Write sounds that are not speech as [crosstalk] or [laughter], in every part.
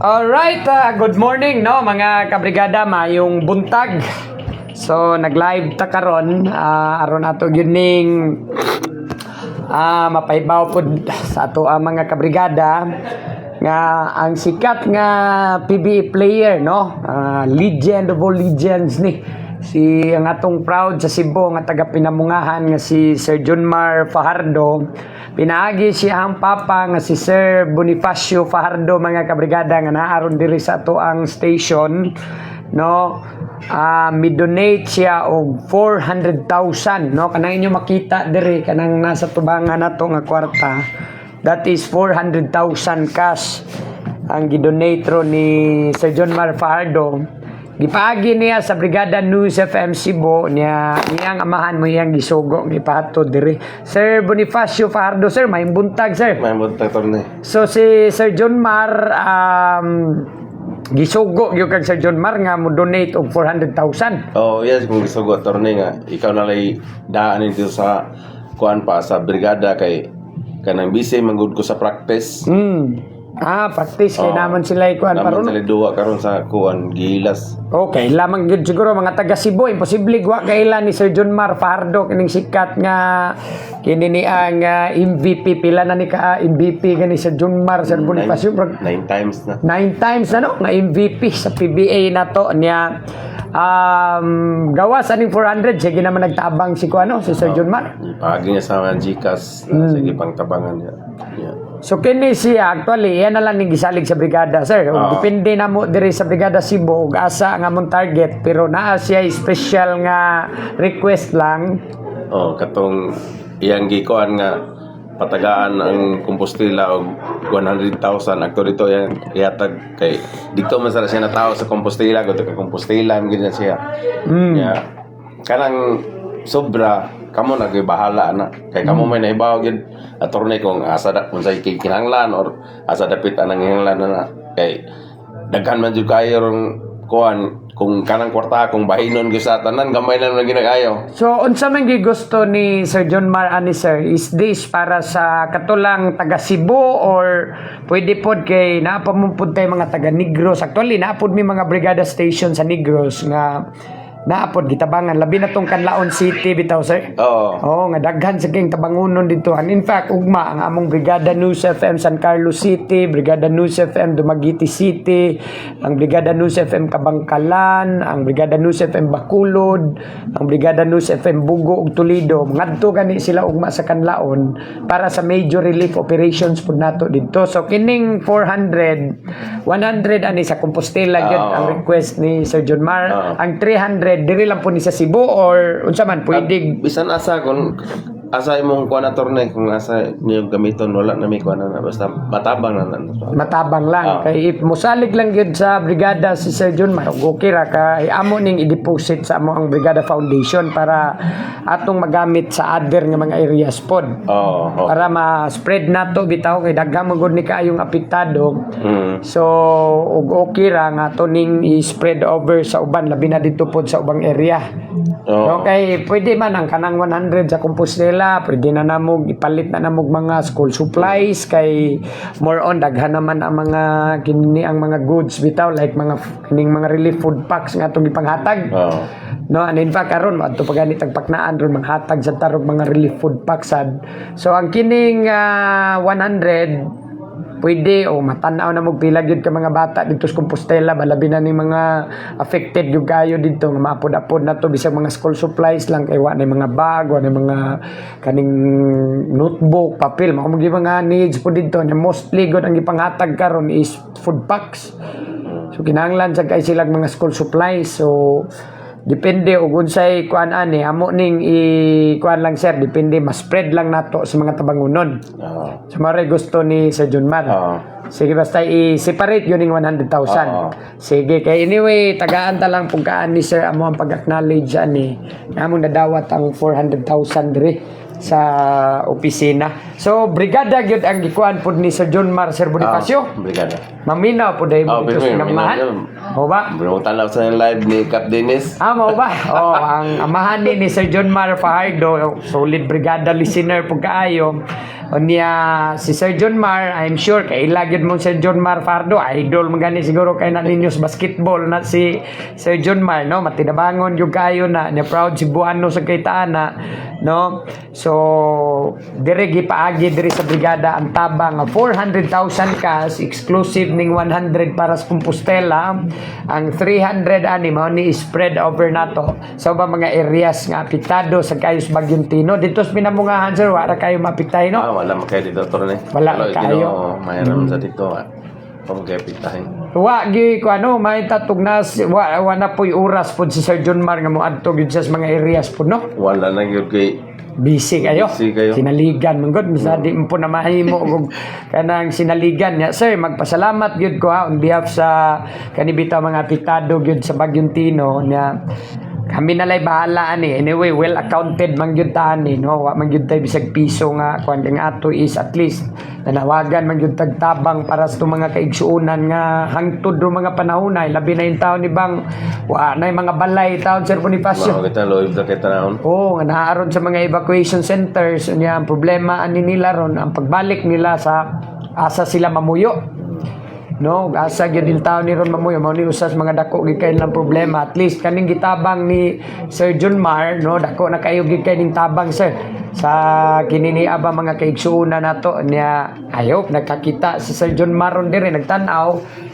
Alright, ah, good morning no mga kabrigada mayong buntag. So nag-live ta karon ah, aron ato gyud ning ah mapaibaw pod sa ato ang mga kabrigada nga ang sikat nga PBA player no Ah, legend legends ni si ang atong proud sa Cebu nga taga pinamungahan nga si Sir Junmar Fajardo. Pinaagi siya ang papa nga si Sir Bonifacio Fajardo mga kabrigada nga naaron diri sa ato ang station no? Ah mi-donate siya og 400,000 no? Kanang inyo makita diri kanang nasa tubangan nato nga kwarta that is 400,000 cash ang gidonate ro ni Sir John Mar Fajardo Gipaagi niya sa Brigada News FM Cebu niya niyang amahan mo iyang gisugo gipahato diri. Sir Bonifacio Fajardo sir, may buntag sir. May buntag torne. So si Sir John Mar um, gisugo gyud kag Sir John Mar nga mo donate og 400,000. Oh, yes, kung ko torne nga ikaw na lay daan dito sa kuan pa sa brigada kay kanang busy manggod ko sa practice. Hmm. Ah, practice. Kay naman sila ikuan. Naman paron. sila duwa karon sa kuan gilas. Okay, lamang gyud siguro mga taga Cebu, imposible wa kailan ni Sir John Mar Fajardo kining sikat nga kini ni ang ah, MVP pila na ni ka ah, MVP gani Sir John Mar Sir Bonifacio. Nine, nine times na. nine times na no? Nga MVP sa PBA na to niya um gawas aning 400 sige naman nagtabang si kuano si Sir John Mar Ipagi niya sa mga Gcash Hmm. na sige pangtabangan niya. Yeah. So kini siya actually yan na lang ning gisalig sa brigada sir. Oo. depende na mo diri sa brigada Cebu ug asa nga mong target pero naa siya special nga request lang. Oh, katong iyang gikuan nga patagaan ang Compostela og 100,000 akto dito yan ihatag kay dito man sa siya na tao sa Compostela goto ka Compostela ganyan siya. Mm. Yeah. Kanang sobra kamo na kay bahala na kay kamo may naibaw gid attorney kung asa da kung sa kinahanglan or asa dapit anang kinahanglan na kay daghan man jud kayo kuan kung kanang kwarta kung bahinon gyud sa tanan gamay na ginagayo. So unsa man gi gusto ni Sir John Mar ani sir? Is this para sa katulang taga Cebu or pwede pod kay naa pa mga taga Negros actually naa pod mi mga brigada station sa Negros nga naa pod gitabangan labi na tong Canlaon City bitaw sir. Oo. Oo, nga daghan sa king tabangunon dito. And in fact, ugma ang among Brigada News FM San Carlos City, Brigada News FM Dumaguete City, ang Brigada News FM Kabangkalan, ang Brigada News FM Bacolod, ang Brigada News FM Bugo ug Toledo. Ngadto gani sila ugma sa Kanlaon para sa major relief operations pud nato dito. So kining 400, 100 ani sa Compostela gyud ang request ni Sir John Mar. Oo. Ang 300 diri lang po ni sa Cebu or unsa man pwede bisan asa kung asa imong kuan na torne kung asa niyo gamiton wala na may kuan na basta matabang na na matabang lang Ah. kay if musalig lang gyud sa brigada si Sir John okay ra kay amo ning i-deposit sa amo ang brigada foundation para atong magamit sa other nga mga areas pod Oo. Oh, para ma-spread nato bitaw kay daghang magud ni kaayong apektado Mm. so ug okay ra nga to ning i-spread over sa uban labi na dito pod sa ubang area Oo. Okay, pwede man ang kanang 100 sa Compostela, pwede na namog ipalit na namog mga school supplies kay more on daghan naman ang mga kini ang mga goods bitaw like mga kining mga relief food packs nga atong ipanghatag. Oo. No, and in fact karon adto pa gani tagpaknaan ron manghatag sa tarog mga relief food packs sad. So ang kining ah, 100 pwede o matanaw na magpila gyud ka mga bata dito sa Compostela balabi na ni mga affected yung kayo dito nga maapod-apod na to bisag mga school supplies lang kay wa mga bag wa na mga kaning notebook papel mao mga mga needs po dito na mostly gud ang ipanghatag karon is food packs So kinahanglan sa kay silang mga school supplies. So depende og unsay kuan ani amo ning i kuan lang sir depende mas spread lang nato sa mga tabangunon Oo. so maray gusto ni Sir Junmar Oo. Sige, basta i-separate yun yung 100,000. Oo. Sige, kay anyway, tagaan ta lang pagkaan ni sir amo ang pag-acknowledge ani. Namong nadawat ang 400,000 diri sa opisina. So, brigada gyud ang gikuan pud ni Sir John Mar Sir Bonifacio. Oo, Brigada. Maminaw pud Oh, mo ito Pinoy, sa amahan. Pinoy. O ba? Binutan lang sa live ni Cap Dennis. Ah, mo ba? Oh, ang amahan ni, ni Sir John Mar Fajardo, solid brigada listener pug kaayo. O niya si Sir John Mar, I'm sure kay ilagid mo Sir John Mar Fardo, idol man gani siguro kay na ninyo sa basketball na si Sir John Mar, no? Matinabangon yung kayo na, niya proud si Buano sa kaitaan na, no? So, dire gipaagi diri sa brigada ang tabang. nga 400,000 cash exclusive ning 100 para sa Compostela. Ang 300 ani mao ni spread over nato. Sa ba mga areas nga apektado sa kayo sa Bagyong Tino. Dito sa pinamungahan sir wala kayo mapitay Ah, no wala man kayo dito, Toro, eh. Wala Wala kayo. Mahiram sa dito, ah. Kung kayo pitahin. wa gi ko ano may tatog na si- wa, wa na po'y oras pod si Sir John Mar nga mo adto gyud sa mga areas pod no Wala na yun kay... busy kayo. Busy kayo. Sinaligan man gud misa di mo po na mahimo [laughs] og kanang sinaligan niya. Sir, magpasalamat gyud ko ha on behalf sa kanibita mga pitado gyud sa Bagyong Tino niya kami na lay bahala ani. Anyway well accounted man gyud ta ani no? Wa man gyud tay bisag piso nga kuan kang ato is at least nanawagan man gyud tagtabang para sa mga kaigsuunan nga hangtod ro mga panahonay labi na yung taon ni bang. Wa na yung mga balay taon Sir Bonifacio. Mga kita, loib na kita naon. Oo, nga naaron sa mga evacuation centers, niya ang problema ani nila ron ang pagbalik nila sa asa sila mamuyo. No, asa gyud din taon ni ron mamuyo mao ni usas mga dako gikain lang problema. At least kaning gitabang ni Sir John Mar, no, dako na kayo gikay ning tabang sir sa kinini aba mga kaigsuuna nato niya ayop nagkakita si Sir John Mar ron dire nagtan-aw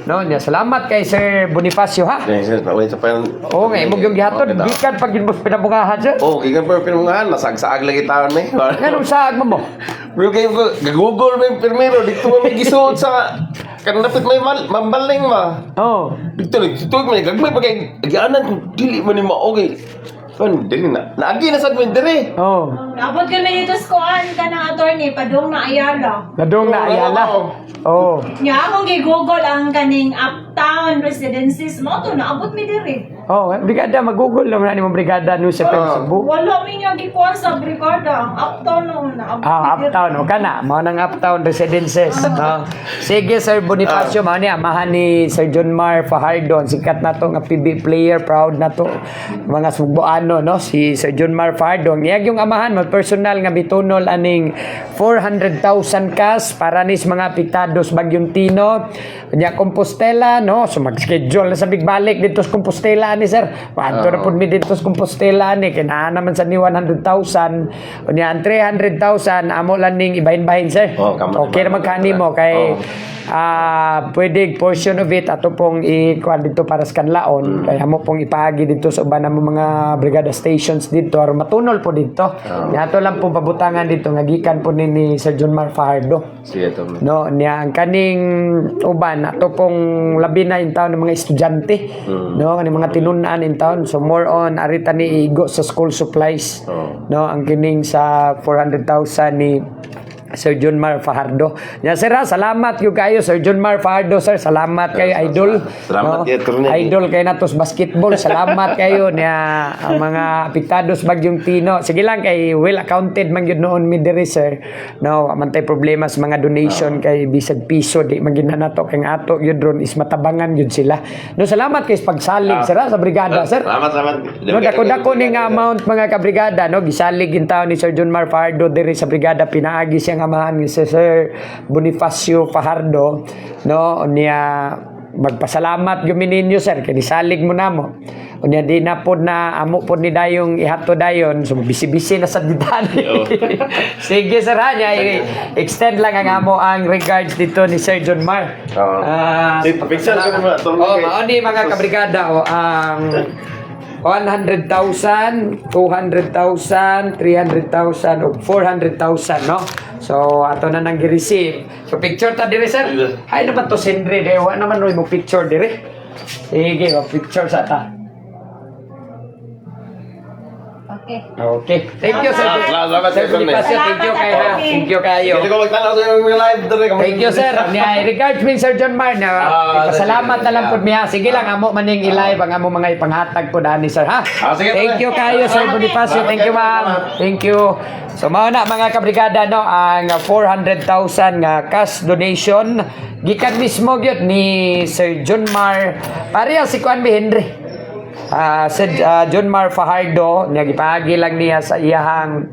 no niya salamat kay Sir Bonifacio ha Yan, sir, wait sa pa Oo nga, imong yung gihatod, gikan pag mo pinabungahan sir. Oh, kaya pa pinungahan, nasagsaag lagi taon eh. [laughs] Ganun sa agma mo? Bro, kayo ko, gagugol mo yung pirmero, dito mo may gisuot sa... Kan dapat may mal, mambaling ma. Oo. Dito, dito, may gagmay pa kay... Agianan ko, dili mo ni ma, Kan, dili na. Naagi na sa mo, dili. Oo. Abot kami dito sa kuan ka ng attorney, padung na Ayala. Nadong na ayala. Oo. Nya akong gi-google ang kaning uptown residences mo to naabot mi diri. Oo, oh, brigada, mag-google naman na ni mong brigada no sa Ah. Facebook. Wala mi nga gikuha sa brigada, ang uptown no naabot Ah, uptown, o ka na. Mao nang uptown residences. No? Sige, Sir Bonifacio, mao ni amahan ni Sir John Mar Fajardo. Ang Sikat na to nga PB player, proud na to. Mga sugboano, no? Si Sir John Mar Fajardo. Ang iyag yung amahan, mag personal nga bitunol aning 400,000 cash para nis mga apiktados Bagyong Tino. Kanya Compostela, no? So mag-schedule na sa bigbalik dito sa Compostela ni sir. Wadto na pud mi dito sa Compostela ni kinaa naman sa ni 100,000. Unya ang 300,000 amo lang ning ibahin-bahin sir. Kamo- okay naman kani mo kay ah pwede portion of it ato pong i-kuan dito para sa kanlaon kaya mo pong ipagi dito sa uban ng mga brigada stations dito or matunol po dito. Nga ato lang pong pabutangan dito nga gikan po ni, ni Sir John Mar Fajardo. Sige, to. No, niya ang kaning uban ato pong labi na in taon ng mga estudyante. Mm. No, kaning mga tinun-an in taon. So more on arita ni igo sa school supplies. Oo. No, ang kining sa 400,000 ni Sir John Mar Fajardo. Ya sir, ha, salamat yung kayo Sir John Mar Fajardo sir. Salamat kayo idol. Salamat kayo, Turney. Idol kayo natos basketball. Salamat [laughs] kayo niya ang mga apiktados bagyong Tino. Sige lang kay well accounted man yun noon mi diri sir. No, mantay problema sa mga donation kay bisag piso di man gid na nato kay ato yun ron is matabangan yun sila. No, salamat kay pagsalig sir ha, sa brigada sir. Salamat, salamat. No, dako-dako ni nga amount mga kabrigada, no? Gisalig in taon ni Sir John Mar Fajardo diri sa brigada pinaagi siyang amahan ni si Sir Bonifacio Fajardo, no? Niya magpasalamat gyud ninyo sir kay nisalig mo namo. Unya di na pod na amo pod ni dayong ihato dayon so bisi-bisi na sa didani. [laughs] [laughs] Sige sir ha, niya, extend lang ang amo ang regards dito ni Sir John Mar. Ko naman, Tony. Oh, mao ni mga kabrigada o ang 100,000, 200,000, 300,000 o 400,000 no. So ato na nang gi-receive. So picture ta dire sir. Hay naman to sendre de wa naman no mo picture dire. Sige, picture sa ta. Okay. Okay. Thank you, Sir. Salamat, salamat, Sir thank you kay ha. Salamat, Thank you kayo. Hindi ko magtanaw sa yung live doon. Thank you, sir. [laughs] Niya, regards min Sir John Mar na Ah, pasalamat na lang po niya. Sige lang, amo maning i-live ang amo mga ipanghatag po dani, sir, ha? Ah, Thank you kayo, Sir Bonifacio. Thank you, kayo. ma'am. Thank you. So, mao na mga kabrigada, no, ang 400,000 nga cash donation gikan mismo gyud ni Sir John Mar pareha si Kuan B. Henry. Ah, si ah, John Mar Fajardo, gipagi lang niya sa iyahang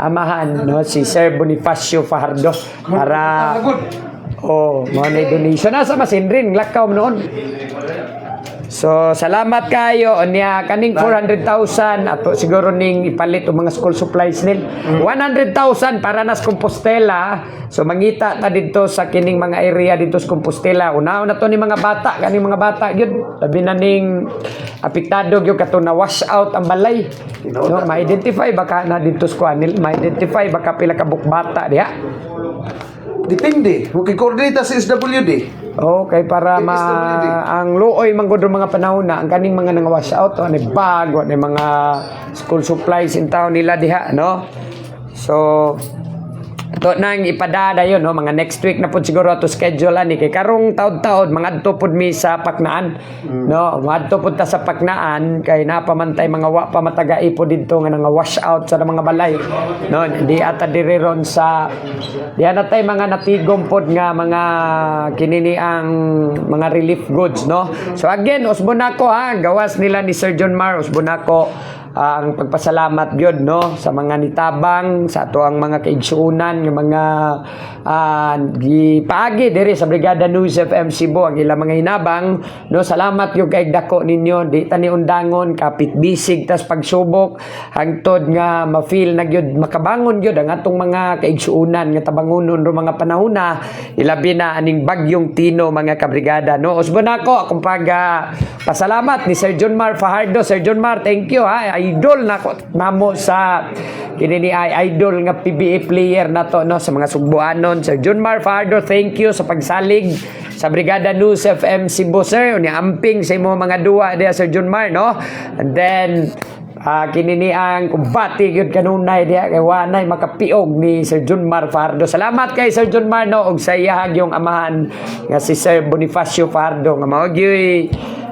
amahan no? Si Sir Bonifacio Fajardo para Oh, mo na donation. Nasa masinrin lakaw noon. So, salamat kayo niya kaning 400,000 ato siguro ning ipalit og mga school supplies nil. 100,000 para nas Compostela. So mangita ta dito sa kining mga area dito sa Compostela. Una na to ni mga bata, kaning mga bata gyud. Labi na ning apektado gyud kato na wash out ang balay. No, ma-identify baka na dito sa kuan nil, ma-identify baka pila ka bukbata diha. Depende. Makikoordinate sa SWD. Okay, para ma SWD. ang luoy man gud mga panahon na ang kaning mga nang wash out o ni bag o ni mga school supplies in town nila diha no. So ito nang ipadada yun no? Mga next week na pud siguro to schedule ani. Kay karong taud-taud mga adto pud mi sa Paknaan no? Adto pud ta sa Paknaan kay napamantay mga wa pa matagai po dito nga nga wash out sa mga balay no? Di ata diri ron sa di na tay mga natigom pod nga mga kinini ang mga relief goods no? So again usbon nako ha? Gawas nila ni Sir John Mar usbon nako ang pagpasalamat gyud no? Sa mga nitabang sa ato ang mga kaigsuunan ng mga ah, gipaagi diri sa Brigada News FM Cebu ang ilang mga hinabang no? Salamat yung kay dako ninyo. Di tani undangon kapit bisig tas pagsubok. Hangtod nga ma-feel na gyud makabangon gyud ang atong mga kaigsuunan nga tabangonon ro mga panahona ilabi na aning bagyong Tino mga kabrigada no? Usbon ako akong pag pasalamat ni Sir John Mar Fajardo. Sir John Mar thank you ha idol na ko namo sa kini ni ay idol nga PBA player na to no sa mga Sugbuanon. Sir John Mar Fajardo thank you sa pagsalig sa Brigada News FM Cebu sir. Ni amping sa imo mga duwa diya Sir John Mar no? And then Ah, kini ni ang kumbati gyud kanunay diha kay wanay makapiog ni Sir John Mar Fardo. Salamat kay Sir John Mar no? Og sa iyahag yung amahan nga si Sir Bonifacio Fardo nga mao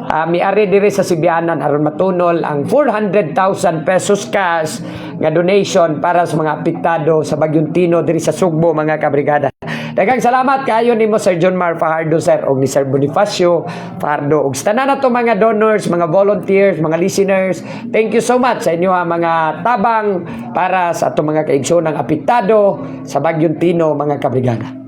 ah, miari diri sa Sibianan aron matunol ang 400,000 pesos cash nga donation para sa mga apektado sa Bagyong Tino diri sa Sugbo mga kabrigada. Daghang salamat kayo nimo Sir John Mar Fajardo sir og ni Sir Bonifacio Fajardo og tanan na to mga donors, mga volunteers, mga listeners. Thank you so much sa inyo ha, mga tabang para sa ato mga kaigsoon ng apektado sa Bagyong Tino mga kabrigada.